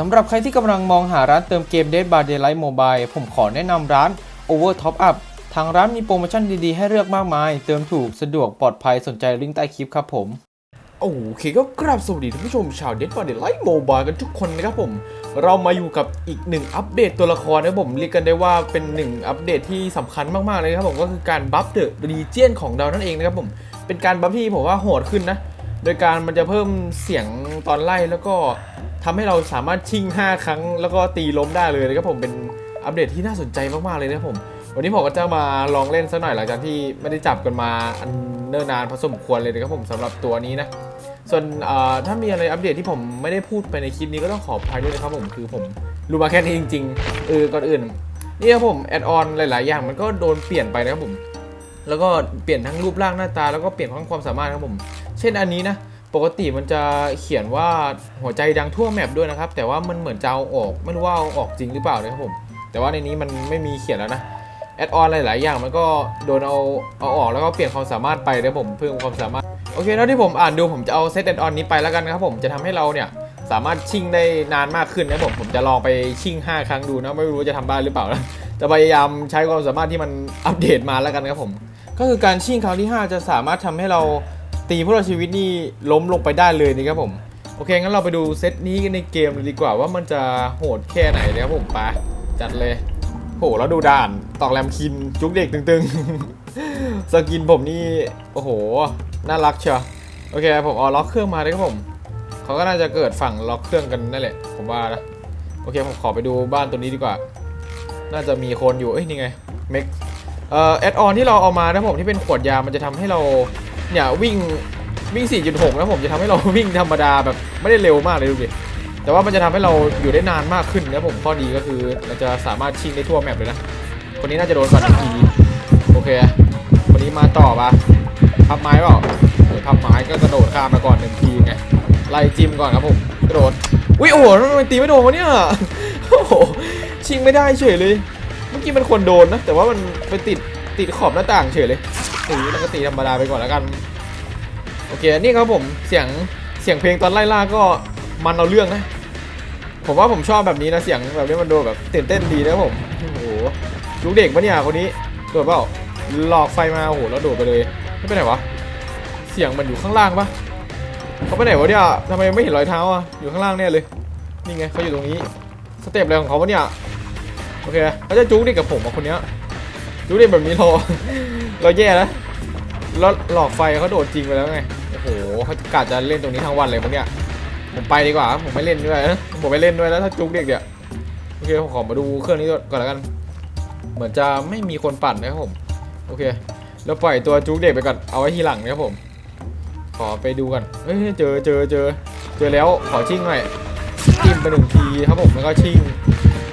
สำหรับใครที่กำลังมองหาร้านเติมเกม Dead by Daylight Mobile ผมขอแนะนำร้าน Over Top Up ทางร้านมีโปรโมชั่นดี ๆ ให้เลือกมากมาย เติมถูกสะดวกปลอดภัยสนใจลิงก์ใต้คลิปครับผมโอเคก็กราบสวัสดีท่านผู้ชมชาวเด็ดบอลไลท์โมบายกันทุกคนนะครับผม เรามาอยู่กับอีกหนึ่งอัปเดตตัวละครนะครับผมเรียกกันได้ว่าเป็นหนึ่งอัปเดตที่สำคัญมากๆเลยครับผมก็คือการบัฟเดอะรีเจียนของเรานั่นเองนะครับผมเป็นการบัฟที่ผมว่าโหดขึ้นนะโดยการมันจะเพิ่มเสียงตอนไล่แล้วก็ ทำให้เราสามารถชิง 5 ครั้ง แล้วก็ตีล้มได้เลยนะครับผมเป็นอัปเดตที่น่าสนใจมากๆเลยนะครับผม วันนี้ผมก็จะมาลองเล่นสักหน่อยหลังจากที่ไม่ได้จับกันมาอันเนิ่นนานพอสมควรเลยนะครับผมสำหรับตัวนี้นะส่วนเอ่อถ้ามีอะไรอัปเดตที่ผมไม่ได้พูดไปในคลิปนี้ก็ต้องขออภัยด้วยนะครับผมคือผมรู้มาแค่นี้จริงๆเออก่อนอื่นนี่ครับผมแอดออนหลาย ๆ อย่างมันก็โดนเปลี่ยนไปนะครับผมแล้วก็เปลี่ยนทั้งรูปร่างหน้าตาแล้วก็เปลี่ยนทั้งความสามารถครับผม เช่นอันนี้นะ ปกติมันจะเขียนว่าหัวใจดังทั่วแมปด้วยนะครับ แต่ว่ามันเหมือนจะเอาออก ไม่รู้ว่าเอาออกจริงหรือเปล่านะครับผม แต่ว่าในนี้มันไม่มีเขียนแล้วนะแอดออนหลาย ๆ อย่างมันก็โดนเอาเอาออกแล้วก็เปลี่ยนความสามารถไปนะผมเพิ่มความสามารถโอเคแล้วที่ผมอ่านดูผมจะเอาเซตแอดออนนี้ไปแล้วกันนะครับผมจะทำให้เราเนี่ยสามารถชิ่งได้นานมากขึ้นนะผมผมจะลองไปชิ่ง5 ครั้งดูนะไม่รู้ว่าจะทำได้หรือเปล่านะจะพยายามใช้ความสามารถที่มันอัปเดตมาแล้วกันครับผม ก็คือการชิ่งครั้งที่ 5 จะสามารถทำให้เรา ตีผู้รอดชีวิตนี่ล้มลงไปได้เลยนะครับผม โอเค งั้นเราไปดูเซตนี้กันในเกมเลยดีกว่าว่ามันจะโหดแค่ไหนนะครับผมไปจัดเลยโหแล้วดูด่านตอกแรมคินจุกเด็กตึงๆ สกินผมนี่ โอ้โห น่ารักเชียวโอเค ผมเอาล็อกเครื่องมาเลยครับผมเขาก็น่าจะเกิดฝั่งล็อกเครื่องกันนั่นแหละ ผมว่านะโอเค ผมขอไปดูบ้านตัวนี้ดีกว่า น่าจะมีคนอยู่ เอ้ย นี่ไงเม็กเอ่อแอดออนที่เราเอามานะผมที่เป็นขวดยา มันจะทำให้เรา เนี่ยวิ่งวิ่ง 4.6นะผมจะทำให้เราวิ่งธรรมดาแบบไม่ได้เร็วมากเลยดูดิ แต่ว่ามันจะทำให้เราอยู่ได้นานมากขึ้นนะผมข้อดีก็คือเราจะสามารถชิงได้ทั่วแมปเลยนะ คนนี้น่าจะโดนฟันอีกทีโอเค คนนี้มาต่อปะพับไม้เปล่าพับไม้ก็กระโดดข้ามมาก่อนหนึ่งทีไง ไล่จิ้มก่อนครับผม กระโดดอุ้ยโอ้โหทำไมตีไม่โดนวะเนี่ย โอ้โห ชิงไม่ได้เฉยเลย เมื่อกี้มันควรโดนนะ แต่ว่ามันไปติดติดขอบหน้าต่างเฉยเลย ตีแล้วก็ตีธรรมดาไปก่อนแล้วกัน โอเคนี่ครับผมเสียงเสียงเพลงตอนไล่ล่าก็มันเอาเรื่องนะ ผมว่าผมชอบแบบนี้นะเสียงแบบนี้มันดูแบบตื่นเต้นดีนะผมโอ้โหลูกเด็กปะเนี่ยคนนี้โดดเปล่าหลอกไฟมาโอ้โหแล้วโดดไปเลยไม่ไปไหนวะเสียงมันอยู่ข้างล่างปะเขาไปไหนวะเนี่ยทำไมไม่เห็นรอยเท้าอะอยู่ข้างล่างแน่เลยนี่ไงเขาอยู่ตรงนี้สเต็ปอะไรของเขาวะเนี่ยโอเคเขาจะจุกเด็กกับผมอะคนเนี้ยจุกเด็กแบบนี้รา เราแย่แล้วแล้วหลอกไฟเขาโดดจริงไปแล้วไง โอ้โหเขากะจะเล่นตรงนี้ทั้งวันเลยปะเนี่ย ผมไปดีกว่า ผมไม่เล่นด้วยนะผมไม่เล่นด้วยแล้วถ้าจุกเด็กเนี่ยโอเคผมขอมาดูเครื่องนี้ก่อนแล้วกัน เหมือนจะไม่มีคนปั่นนะครับผม โอเค แล้วปล่อยตัวจุกเด็กไปก่อน เอาไว้ทีหลังนะครับผม ขอไปดูกันเอ้ยเจอเจอเจอเจอแล้ว ขอชิ่งหน่อยจิ้มไปหนึ่งทีครับผม แล้วก็ชิ่ง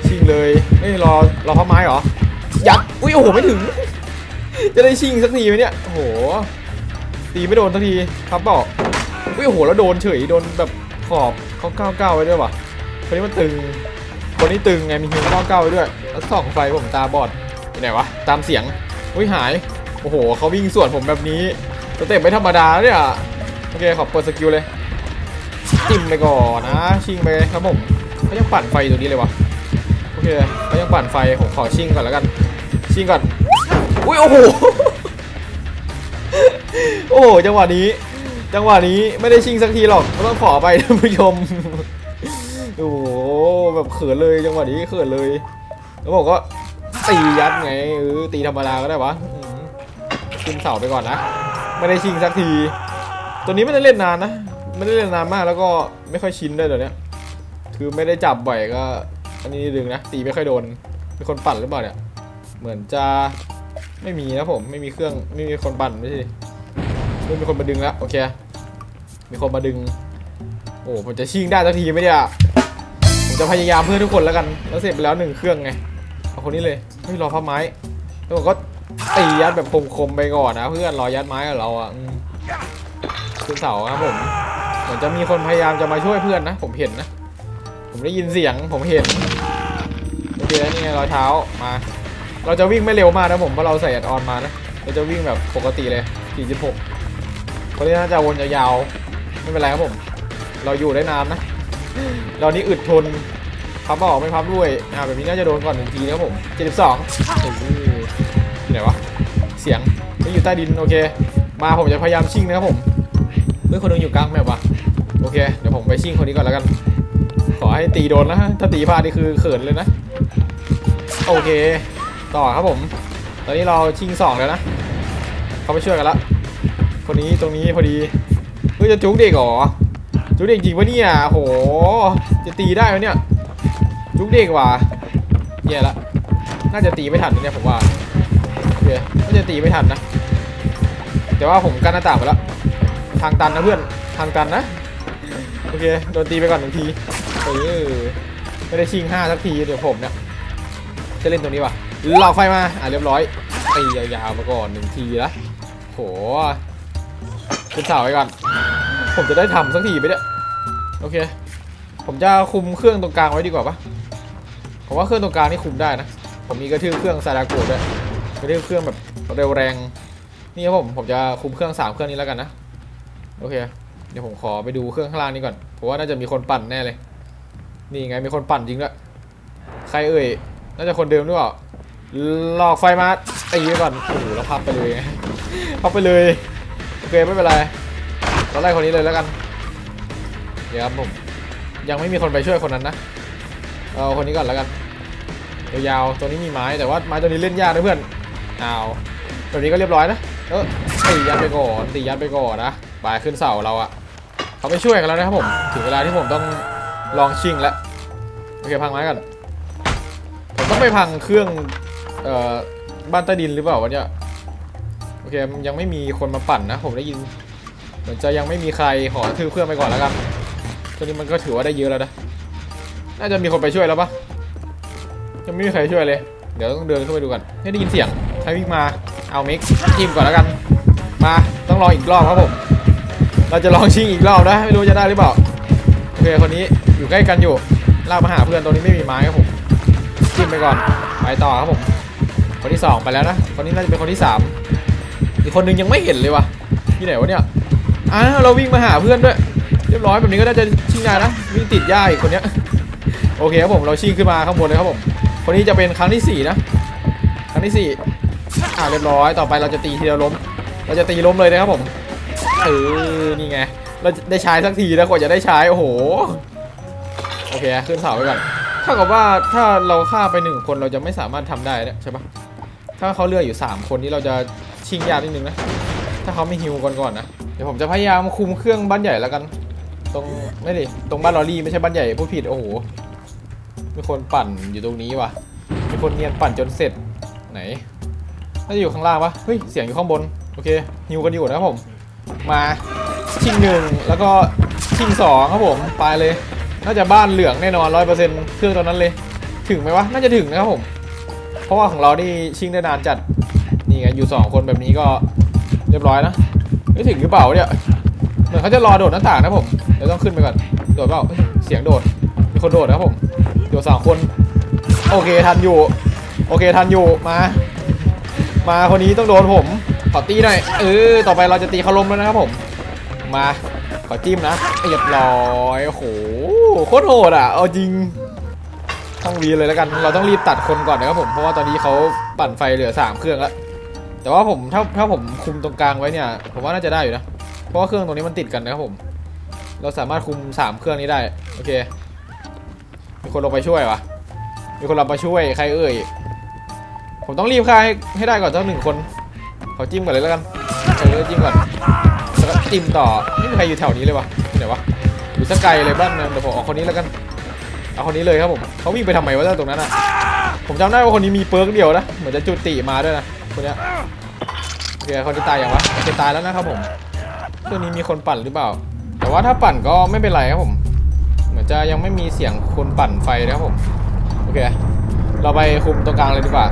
ชิ่งเลยเอ้ยรอรอพับไม้เหรอ ยัด อุ้ยโอ้โหไม่ถึง จะได้ชิงสักทีไหมเนี่ย โอ้โห ตีไม่โดนสักทีครับบอกอุ้ยโอ้โห แล้วโดนเฉย โดนแบบขอบเขาก้าวก้าวไว้ด้วยวะคนนี้มันตึง คนนี้ตึงไง มีฮิวก้าวก้าวไว้ด้วย แล้วส่องไฟผมตาบอดอยู่ไหนวะ ตามเสียง อุ้ยหาย โอ้โห เขาวิ่งสวนผมแบบนี้สเต็ปไม่ธรรมดาเนี่ยโอเค ขอบเปิดสกิลเลย จิ้มไปก่อนนะ ชิงไปครับผมเขายังปั่นไฟตรงนี้เลยวะ โอเคเขายังปั่นไฟ ผมขอชิงก่อนแล้วกัน ชิงก่อน อุ้ยโอ้โห โอ้โหจังหวะนี้ จังหวะนี้ไม่ได้ชิงสักทีหรอกต้องขอไปท่านผู้ชม โอ้โหแบบเขินเลยจังหวะนี้เขินเลย แล้วบอกก็ตียัดไงเออตีธรรมดาก็ได้วะขึ้นเสาไปก่อนนะ ไม่ได้ชิงสักที ตัวนี้ไม่ได้เล่นนานนะไม่ได้เล่นนานมากแล้วก็ไม่ค่อยชินด้วยเดี๋ยวนี้คือไม่ได้จับบ่อยก็ อันนี้ดึงนะตีไม่ค่อยโดนมีคนปั่นหรือเปล่าเนี่ย เหมือนจะ ไม่มีนะผมไม่มีเครื่องไม่มีคนปั่นไม่ใช่ไม่มีคนมาดึงแล้วโอเค มีคนมาดึง โอ้ผมจะชิงได้สักทีไหมเนี่ยผมจะพยายามเพื่อทุกคนแล้วกัน แล้วเสร็จไปแล้วหนึ่งเครื่องไงเอาคนนี้เลยเฮ้ยรอพับไม้แล้วผมก็ตียัดแบบคมๆไปก่อนนะเพื่อนรอยัดไม้กับเราอะอืมขึ้นเสาครับผมเหมือนจะมีคนพยายามจะมาช่วยเพื่อนนะ ผมเห็นนะ ผมได้ยินเสียงผมเห็นโอเคนี่ไงรอยเท้ามา เราจะวิ่งไม่เร็วมากนะผมเพราะเราใส่แอดออนมานะเราจะวิ่งแบบปกติเลย 46คนนี้น่าจะวนยาวๆไม่เป็นไรครับผม เราอยู่ได้นานนะเรานี่อึดทนพับออกไม่พับด้วยอ่าแบบนี้น่าจะโดนก่อนหนึ่งทีนะครับผม 72ไหนวะเสียงไม่อยู่ใต้ดินโอเค มาผมจะพยายามชิ่งนะครับผมเฮ้ยคนนึงอยู่กลางแมปวะโอเคเดี๋ยวผมไปชิ่งคนนี้ก่อนแล้วกัน ขอให้ตีโดนนะถ้าตีพลาดนี่คือเขินเลยนะ โอเค ต่อครับผม ตอนนี้เราชิงสองแล้วนะ เขาไปช่วยกันละคนนี้ตรงนี้พอดีเฮ้ยจะจุกเด็กเหรอ จุกเด็กจริงปะเนี่ยโห จะตีได้ไหมเนี่ย จุกเด็กว่ะแย่ละ น่าจะตีไม่ทันเนี่ยผมว่าโอเคน่าจะตีไม่ทันนะ แต่ว่าผมกั้นหน้าต่างไปแล้ว ทางตันนะเพื่อน ทางตันนะ โอเค โดนตีไปก่อนหนึ่งทีเออไม่ได้ชิงห้าสักที เดี๋ยวผมเนี่ยจะเล่นตรงนี้ว่ะ หลอกไฟมา อะเรียบร้อยตียาวๆมาก่อนหนึ่งทีละโหขึ้นเสาไว้ก่อน ผมจะได้ทำสักทีไปเนี่ยโอเค ผมจะคุมเครื่องตรงกลางไว้ดีกว่าปะผมว่าเครื่องตรงกลางนี่คุมได้นะ ผมมีกระทืบเครื่องซาดาโกะด้วยกระทืบเครื่องแบบเร็วแรง นี่ครับผม ผมจะคุมเครื่องสามเครื่องนี้แล้วกันนะ โอเค เดี๋ยวผมขอไปดูเครื่องข้างล่างนี้ก่อนเพราะว่าน่าจะมีคนปั่นแน่เลย นี่ไงมีคนปั่นจริงด้วย ใครเอ่ย น่าจะคนเดิมหรือเปล่า หลอกไฟมาตีไว้ก่อนโอ้โหแล้วพับไปเลยไงพับไปเลยโอเคไม่เป็นไรเราไล่คนนี้เลยแล้วกันเดี๋ยวครับผมยังไม่มีคนไปช่วยคนนั้นนะเอาคนนี้ก่อนแล้วกันยาวๆตัวนี้มีไม้แต่ว่าไม้ตัวนี้เล่นยากนะเพื่อนเอาตัวนี้ก็เรียบร้อยนะเออตียัดไปก่อนตียัดไปก่อนนะไปขึ้นเสาเราอะเขาไปช่วยกันแล้วนะครับผมถึงเวลาที่ผมต้องลองชิงแล้วโอเคพังไม้ก่อนผมต้องไปพังเครื่อง เอ่อบ้านใต้ดินหรือเปล่าวะเนี่ยโอเคยังไม่มีคนมาปั่นนะ ผมได้ยิน เหมือนจะยังไม่มีใครขอทื่อเครื่องไปก่อนแล้วกันตัวนี้มันก็ถือว่าได้เยอะแล้วนะน่าจะมีคนไปช่วยแล้วปะยังไม่มีใครช่วยเลย เดี๋ยวต้องเดินเข้าไปดูกันให้ได้ยินเสียงใครวิ่งมาเอามิกทีมก่อนแล้วกัน มาต้องรออีกรอบครับผมเราจะลองชิงอีกรอบนะไม่รู้จะได้หรือเปล่าโอเคคนนี้อยู่ใกล้กันอยู่ลากมาหาเพื่อนตัวนี้ไม่มีไม้ครับผมจิ้มไปก่อนไปต่อครับผม คนที่สองไปแล้วนะคนนี้น่าจะเป็นคนที่สามอีกคนนึงยังไม่เห็นเลยวะที่ไหนวะเนี่ยอ้าวเราวิ่งมาหาเพื่อนด้วย เรียบร้อยแบบนี้ก็น่าจะชิงได้นะวิ่งติดหญ้าอีกคนเนี้ยโอเคครับผมเราชิงขึ้นมาข้างบนเลยครับผมคนนี้จะเป็นครั้งที่สี่นะครั้งที่สี่อ่าเรียบร้อยต่อไปเราจะตีทีละล้ม เราจะตีล้มเลยนะครับผมเออนี่ไงเราได้ใช้สักทีแล้วกว่าจะได้ใช้โอ้โหโอเคขึ้นเสาไปก่อนเท่ากับว่าถ้าเราฆ่าไปหนึ่งคนเราจะไม่สามารถทำได้เนี่ยใช่ปะ ถ้าเขาเลือกอยู่ 3 คนนี้เราจะชิงยากนิดนึงนะ ถ้าเขาไม่ฮิวก่อนก่อนนะ เดี๋ยวผมจะพยายามคุมเครื่องบ้านใหญ่แล้วกัน ตรงไม่ดิตรงบ้านลอรี่ไม่ใช่บ้านใหญ่ผู้ผิดโอ้โห มีคนปั่นอยู่ตรงนี้ว่ะ มีคนเนียนปั่นจนเสร็จไหน น่าจะอยู่ข้างล่างปะเฮ้ย เสียงอยู่ข้างบน โอเคฮิวกันอยู่นะครับผม มาชิงหนึ่งแล้วก็ชิงสองครับผมไปเลย น่าจะบ้านเหลืองแน่นอนร้อยเปอร์เซ็นต์เครื่องตอนนั้นเลย ถึงไหมวะ น่าจะถึงนะครับผม เพราะว่าของเรานี่ชิงได้นานจัด นี่ไงอยู่สองคนแบบนี้ก็เรียบร้อยนะไม่ถึงหรือเปล่าเนี่ยเหมือนเขาจะรอโดดหน้าต่างนะผมเดี๋ยวต้องขึ้นไปก่อนโดดเปล่าเสียงโดดมีคนโดดนะครับผมโดดสองคน โอเคทันอยู่ โอเคทันอยู่มา มาคนนี้ต้องโดนผมขอตีหน่อยเออต่อไปเราจะตีเขาล้มแล้วนะครับผม มาขอจิ้มนะเรียบร้อยโอ้โหโคตรโหดอะเอาจริง ต้องวีเลยแล้วกัน เราต้องรีบตัดคนก่อนนะครับผมเพราะว่าตอนนี้เขาปั่นไฟเหลือสามเครื่องแล้วแต่ว่าผมถ้าถ้าผมคุมตรงกลางไว้เนี่ย ผมว่าน่าจะได้อยู่นะเพราะว่าเครื่องตรงนี้มันติดกันนะครับผม เราสามารถคุมสามเครื่องนี้ได้โอเค มีคนลงไปช่วยวะมีคนลงไปช่วยใครเอ่ยผมต้องรีบฆ่าให้ให้ได้ก่อนสักหนึ่งคนขอจิ้มก่อนเลยแล้วกันเออจิ้มก่อนแล้วก็จิ้มต่อไม่มีใครอยู่แถวนี้เลยวะไหนวะอยู่สักไกลเลยบ้านนะเดี๋ยวผมเอาคนนี้แล้วกัน เอาคนนี้เลยครับผมเขาวิ่งไปทำไมวะตรงนั้นอะผมจำได้ว่าคนนี้มีเปิร์กเดียวนะเหมือนจะจุติมาด้วยนะคนเนี้ยโอเคคนที่ตายอย่างวะโอเคตายแล้วนะครับผมเครื่องนี้มีคนปั่นหรือเปล่า แต่ว่าถ้าปั่นก็ไม่เป็นไรครับผม เหมือนจะยังไม่มีเสียงคนปั่นไฟนะครับผมโอเค เราไปคุมตรงกลางเลยดีกว่า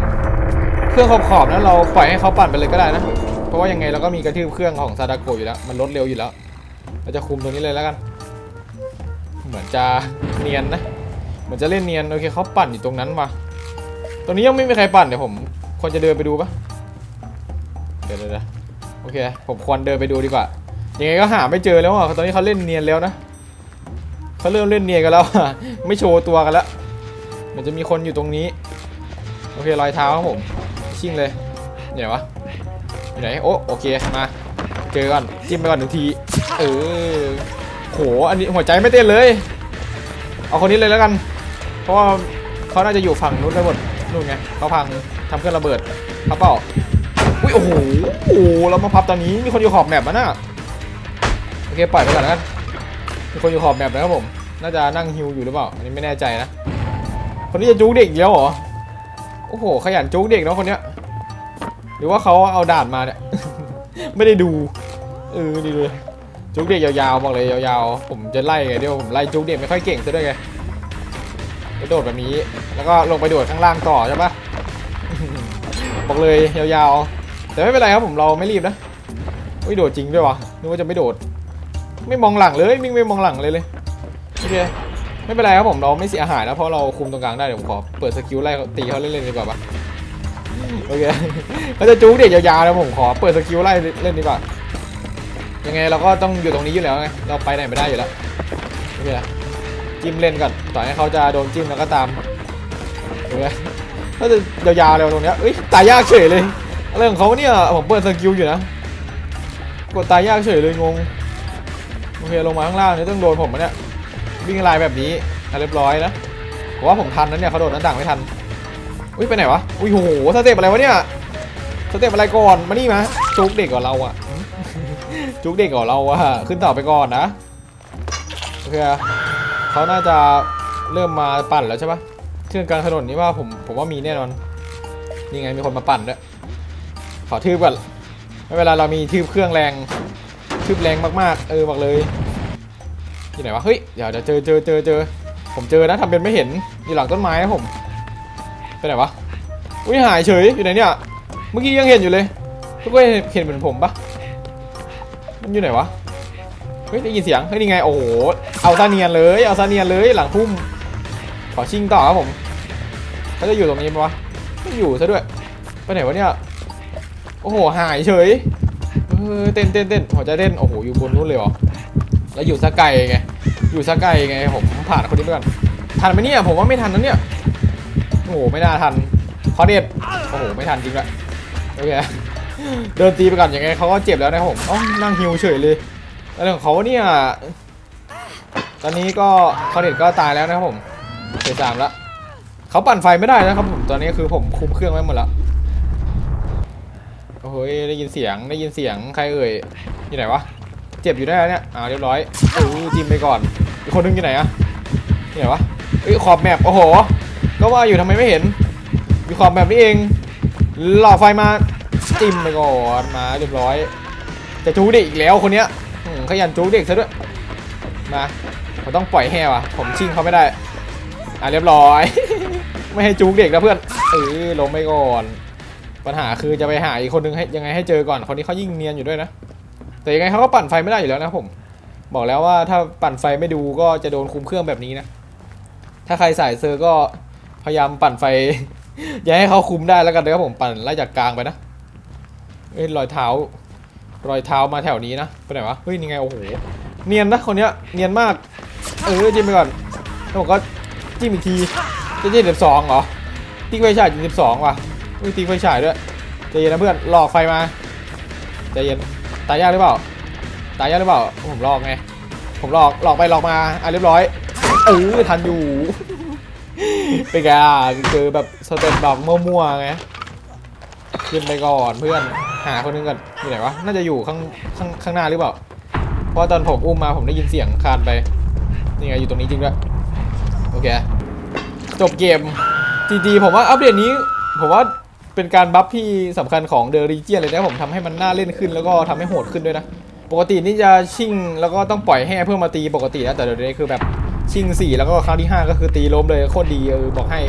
เครื่องขอบๆนั้นเราปล่อยให้เขาปั่นไปเลยก็ได้นะ เพราะว่ายังไงเราก็มีกระทืบเครื่องของซาดาโกอยู่แล้ว มันลดเร็วอยู่แล้ว เราจะคุมตรงนี้เลยแล้วกัน เหมือนจะเนียนนะ มือนจะเล่นเนียนโอเคเขาปั่นอยู่ตรงนั้นว่ะตรงนี้ยังไม่มีใครปั่นเดี๋ยวผมควรจะเดินไปดูปะเดี๋ยวเดี๋ยวโอเค ผมควรเดินไปดูดีกว่ายังไงก็หาไม่เจอแล้วอะตอนนี้เขาเล่นเนียนแล้วนะเขาเริ่มเล่นเนียนกันแล้วไม่โชว์ตัวกันแล้วมันจะมีคนอยู่ตรงนี้ โอเครอยเท้าครับผมชิ่งเลยอยู่ไหนวะอยู่ไหนโอ้โอเคมาเจอก่อนจิ้มไปก่อนหนึ่งทีเออโหอันนี้หัวใจไม่เต้นเลย เอาคนนี้เลยแล้วกัน เพราะว่าเขาน่าจะอยู่ฝั่งนู้นไปหมดนู่นไงเขาพังทำเครื่องระเบิดพับเปล่าอุ้ยโอ้โหโอ้โหเรามาพับตอนนี้มีคนอยู่ขอบแมปมาน่ะโอเคปล่อยไปก่อนแล้วกันมีคนอยู่ขอบแมปนะครับผมน่าจะนั่งฮิวอยู่หรือเปล่าอันนี้ไม่แน่ใจนะคนนี้จะจู๊เด็กอีกแล้วเหรอโอ้โหขยันจู๊เด็กเนาะคนเนี้ยหรือว่าเขาเอาด่านมาเนี่ยไม่ได้ดูเออดีเลยจุกเด็กยาวๆบอกเลยยาวๆผมจะไล่ไงเดี๋ยวผมไล่จุกเด็กไม่ค่อยเก่งซะด้วยไง ไปโดดแบบนี้ แล้วก็ลงไปโดดข้างล่างต่อใช่ปะบอกเลยยาวๆ แต่ไม่เป็นไรครับผมเราไม่รีบนะอุ้ยโดดจริงด้วยวะนึกว่าจะไม่โดด ไม่มองหลังเลยมิ่งไม่มองหลังเลยเลยโอเคไม่เป็นไรครับผมเราไม่เสียหายนะเพราะเราคุมตรงกลางได้เดี๋ยวผมขอเปิดสกิลไล่ตีเขาเล่นๆดีกว่าปะโอเคเขาจะจู๊เด็กยาวๆนะผมขอเปิดสกิลไล่เล่นดีกว่ายังไงเราก็ต้องอยู่ตรงนี้อยู่แล้วไงเราไปไหนไม่ได้อยู่แล้วโอเค จิ้มเล่นก่อนต่อให้เขาจะโดนจิ้มแล้วก็ตามโอเคก็จะยาวๆเลยตรงเนี้ยเอ้ยตายยากเฉยเลยอะไรของเขาเนี่ยผมเปิดสกิลอยู่นะกดตายยากเฉยเลยงงโอเคลงมาข้างล่างนี่ต้องโดนผมมะเนี่ยวิ่งลายแบบนี้เรียบร้อยนะผมว่าผมทันนั้นเนี่ยเขาโดดหน้าต่างไม่ทันอุ้ยไปไหนวะอุ้ยโหสเต็ปอะไรวะเนี่ยสเต็ปอะไรก่อนมานี่มาจุกเด็กกว่าเราอะจุกเด็กกว่าเราอะขึ้นต่อไปก่อนนะโอเค เขาน่าจะเริ่มมาปั่นแล้วใช่ปะเครื่องกลางถนนนี่ว่าผมผมว่ามีแน่นอนนี่ไงมีคนมาปั่นด้วยขอทืบก่อนเวลาเรามีทืบเครื่องแรงทืบแรงมากๆ เออบอกเลยที่ไหนวะเฮ้ยเดี๋ยวเดี๋ยวเจอเจอเจอเจอผมเจอนะทำเป็นไม่เห็นอยู่หลังต้นไม้ครับผมไปไหนวะอุ้ยหายเฉยอยู่ไหนเนี่ยเมื่อกี้ยังเห็นอยู่เลยทุกคนเห็นเหมือนผมปะมันอยู่ไหนวะ ฮ้ยได้ยินเสียงเฮ้ยนี่ไงโอ้โหเอาซาเนียนเลยเอาซาเนียนเลยหลังพุ่มขอชิงต่อครับผมเขาจะอยู่ตรงนี้ปะวะไม่อยู่ซะด้วยไปไหนวะเนี่ยโอ้โหหายเฉยเต้นเต้นเต้นหัวใจเต้นโอ้โหอยู่บนนู้นเลยเหรอแล้วอยู่สกไกไงอยู่สกไกไงผมผ่านคนนี้ไปก่อนทันไหมเนี่ยผมว่าไม่ทันนะเนี่ยโอ้โหไม่น่าทันขอเด็ดโอ้โหไม่ทันจริงละโอเคเดินตีไปก่อนยังไงเขาก็เจ็บแล้วนะผมอ๋อนั่งฮิวเฉยเลย อะไรของเขาเนี่ย ตอนนี้ก็คาเด็ดก็ตายแล้วนะครับผมเฟสสามแล้วเขาปั่นไฟไม่ได้นะครับผม ตอนนี้คือผมคุมเครื่องไว้หมดแล้วโอ้โหได้ยินเสียง ได้ยินเสียง ใครเอ่ย อยู่ไหนวะ เจ็บอยู่ได้แล้วเนี่ย อ่าเรียบร้อยเออจิ้มไปก่อน อีกคนนึงอยู่ไหนอะอยู่ไหนวะเอ้ยขอบแมปโอ้โห ก็ว่าอยู่ทำไมไม่เห็น อยู่ขอบแมปนี่เอง หล่อไฟมาจิ้มไปก่อน มาเรียบร้อย จะจูด็กอีกแล้วคนเนี้ย ขยันจูเด็กซะด้วย มาผมต้องปล่อยแห่ว่ะ ผมชิงเขาไม่ได้ อะเรียบร้อย ไม่ให้จูเด็กนะเพื่อนเออลงไปก่อน ปัญหาคือจะไปหาอีกคนนึงให้ยังไงให้เจอก่อน คนนี้เขายิ่งเนียนอยู่ด้วยนะ แต่ยังไงเขาก็ปั่นไฟไม่ได้อยู่แล้วนะผม บอกแล้วว่าถ้าปั่นไฟไม่ดูก็จะโดนคุมเครื่องแบบนี้นะ ถ้าใครสายเซอร์ก็พยายามปั่นไฟ อย่าให้เขาคุมได้แล้วกันนะครับผมปั่นไล่จากกลางไปนะเอ้ยรอยเท้า รอยเท้ามาแถวนี้นะไปไหนวะเฮ้ยนี่ไงโอ้โหเนียนนะคนเนี้ยเนียนมากเออจิ้มไปก่อนแล้วผมก็จิ้มอีกทีจะจิ้มสิบสองเหรอติ๊กไฟฉายสิบสองว่ะอุ้ยติ๊กไฟฉายด้วยใจเย็นนะเพื่อนหลอกไฟมาใจเย็นตายยากหรือเปล่าตายยากหรือเปล่าผมหลอกไงผมหลอกหลอกไปหลอกมาอะเรียบร้อยเออทันอยู่เป็นไงอะเจอแบบสเต็ปดอกมั่วๆไง ขึ้นไปก่อนเพื่อนหาคนนึงก่อนอยู่ไหนวะน่าจะอยู่ข้างข้างข้างหน้าหรือเปล่าเพราะตอนผมอุ้มมาผมได้ยินเสียงคานไปนี่ไงอยู่ตรงนี้จริงด้วยโอเคจบเกมจีจีผมว่าอัปเดตนี้ผมว่าเป็นการบัฟที่สำคัญของเดอะรีเจียนเลยนะผมทำให้มันน่าเล่นขึ้นแล้วก็ทำให้โหดขึ้นด้วยนะ ปกตินี่จะชิ่งแล้วก็ต้องปล่อยให้เพื่อนมาตีปกตินะแต่เดี๋ยวนี้คือแบบชิ่งสี่แล้วก็ครั้งที่ห้าก็คือตีล้มเลยโคตรดีเออบอกให้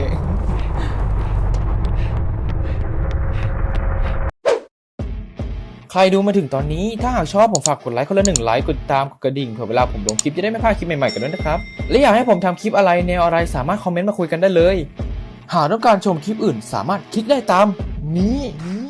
ใครดูมาถึงตอนนี้ถ้าหากชอบผมฝากกดไลค์คนละหนึ่งไลค์กดติดตามกดกระดิ่งเผื่อเวลาผมลงคลิปจะได้ไม่พลาดคลิปใหม่ๆกันด้วยนะครับ และอยากให้ผมทำคลิปอะไรแนวอะไรสามารถคอมเมนต์มาคุยกันได้เลย หากต้องการชมคลิปอื่นสามารถคลิกได้ตามนี้นี้